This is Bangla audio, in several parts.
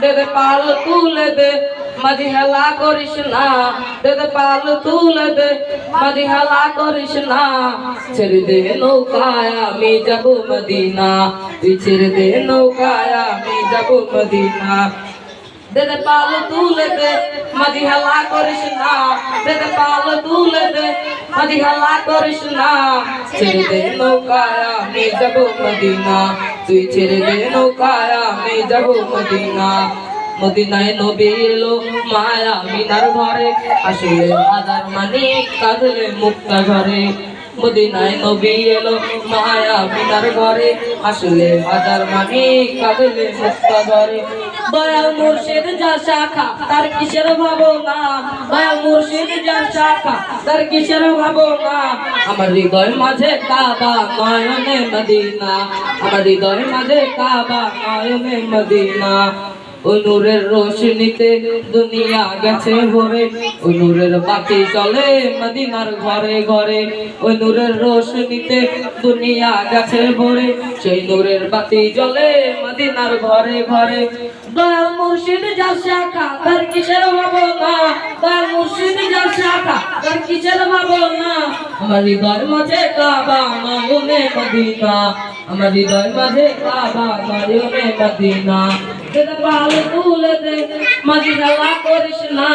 দে দে পাল তুলে দে মাঝি হেলা করিস না দে দে পাল তুলে দে মাঝি হেলা করিস না ছেড়ে দে নৌকায় আমি যাব মদিনা তুই ছেড়ে দে নৌকায় আমি যাব মদিনা দে দে পাল তুলে দে মাঝি হেলা করিস না দে দে পাল তুলে দে মাঝি হেলা করিস না ছেড়ে দে নৌকায় আমি যাব মদিনা তুই ছেড়ে দে নৌকায় আমি যাব মদিনা। মদিনায় নবী এলো মায়া মিনার ঘরে। আসলে আদার মানে কাঁদলে মুক্তা ঘরে। মদিনায় নবী এলো, মায়া মিনার ঘরে। আসলে হাজার মানি কাঁদলে মুক্তা ঘরে দয়াল মুর্শিদ যা শাখা, তার কিসের ভাবনা? দয়াল মুর্শিদ যা শাখা, তার কিসের ভাবনা? আমার হৃদয় মাঝে কাবা নয়নে মদিনা। আমার হৃদয় মাঝে কাবা নয়নে মদিনা। ওই নূরের রোশনীতে দুনিয়া গেছে ভরে। ওই নূরের বাতি চলে মদিনার ঘরে ঘরে। ওই নূরের রোশনীতে দুনিয়া গেছে ভরে। সেই নূরের বাতি জ্বলে মদিনার ঘরে ঘরে। দয়াল মুর্শিদ যা শাখা তার কিসের ভাবনা? দয়াল মুর্শিদ যা শাখা তার কিসের ভাবনা? আমার হৃদয় মাঝে কাবা নয়নে মদিনা। আমার হৃদয় মাঝে কাবা নয়নে মদিনা। তেরে পাল তুলে দে মাঝি হেলা করিস না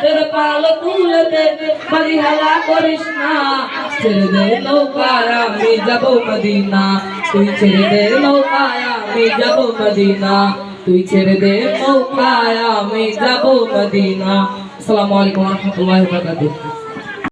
তেরে পাল তুলে দে মাঝি হেলা করিস না ছেড়ে দে নৌকায় আমি যাব মদিনা তুই ছেড়ে দে নৌকায় আমি যাব মদিনা তুই ছেড়ে দে নৌকায় আমি যাব মদিনা আসসালামু আলাইকুম ওয়া রাহমাতুল্লাহি ওয়া বারাকাতুহু